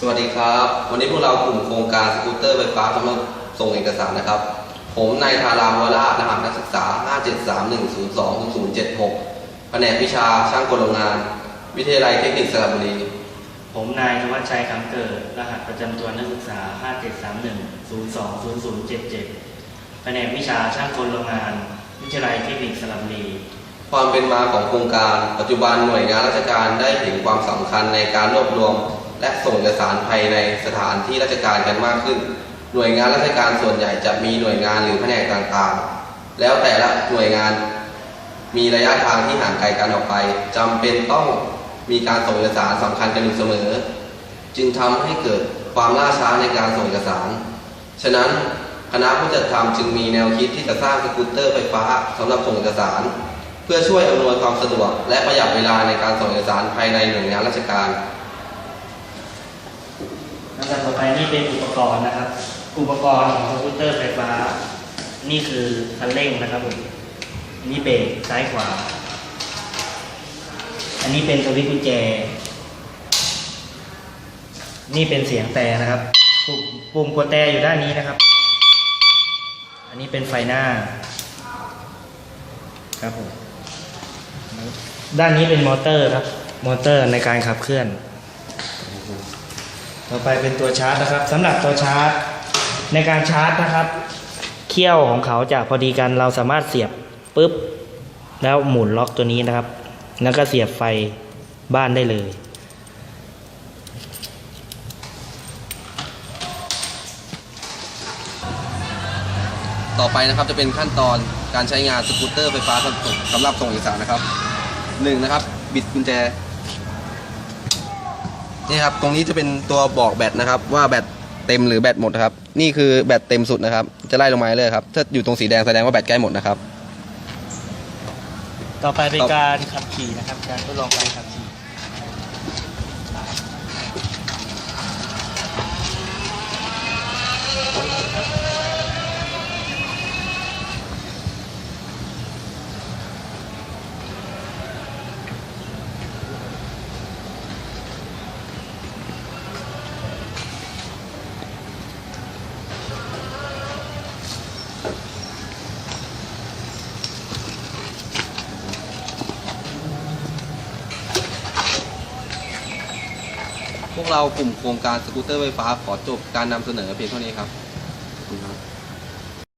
สวัสดีครับ วันนี้พวกเรากลุ่มโครงการสกูตเตอร์ไฟฟ้าสำหรับส่งเอกสารนะครับ ผมนายธารามวราชรหัสนักศึกษา 573102076 แผนกวิชาช่างกลโรงงาน วิทยาลัยเทคนิคสระบุรี ผมนายธวัชชัยคำเกิด รหัสประจำตัวนักศึกษา 5731020077 แผนกวิชาช่างกลโรงงาน วิทยาลัยเทคนิคสระบุรีความเป็นมาของโครงการ ปัจจุบันหน่วยงานราชการได้เห็นความสำคัญในการรวบรวม และส่งเอกสารภายในสถานที่ราชการกันมากขึ้น หน่วยงานราชการส่วนใหญ่จะมีหน่วยงานหรือแผนกต่างๆ แล้วแต่ละหน่วยงานมีระยะทางที่ห่างไกลกันออกไปจำเป็นต้องมีการส่งเอกสารสำคัญกันอยู่เสมอ จึงทำให้เกิดความล่าช้าในการส่งเอกสาร ฉะนั้นคณะผู้จัดทำจึงมีแนวคิดที่จะสร้างสกูตเตอร์ไฟฟ้าสำหรับส่งเอกสาร เพื่อช่วยอำนวยความสะดวกและประหยัดเวลาในการส่งเอกสารภายในหน่วยงานราชการ ลำดับต่อไปนี่เป็นอุปกรณ์นะครับ อุปกรณ์ของคอมพิวเตอร์ไฟฟ้า นี่คือคันเร่งนะครับผมอันนี่เบรกซ้ายขวา อันนี้เป็นสวิตช์กุญแจ นี่เป็นเสียงแต่นะครับ ปุ่มปุ่มกดแต่อยู่ด้านนี้นะครับ อันนี้เป็นไฟหน้า ครับผม ด้านนี้เป็นมอเตอร์ครับ มอเตอร์ในการขับเคลื่อน ต่อไปเป็นตัวชาร์จนะครับสำหรับตัวชาร์จ ในการชาร์จนะครับเขี้ยวของเขาจะพอดีกันเราสามารถเสียบปุ๊บ แล้วหมุนล็อกตัวนี้นะครับ แล้วก็เสียบไฟบ้านได้เลย ต่อไปนะครับจะเป็นขั้นตอนการใช้งานสกูตเตอร์ไฟฟ้าสำหรับส่งเอกสารนะครับหนึ่งนะครับ บิดกุญแจ นี่ครับตรงนี้จะเป็นตัวบอกแบตนะครับ ว่าแบตเต็มหรือแบตหมดครับ นี่คือแบตเต็มสุดนะครับ จะไล่ลงมาเลยครับถ้าอยู่ตรงสีแดงแสดงว่าแบตใกล้หมดนะครับ ต่อไปเป็นการขับขี่นะครับ การทดลองการขับขี่ พวกเรากลุ่มโครงการสกูตเตอร์ไฟฟ้าขอจบการนำเสนอเพียงเท่านี้ครับขอบคุณครับ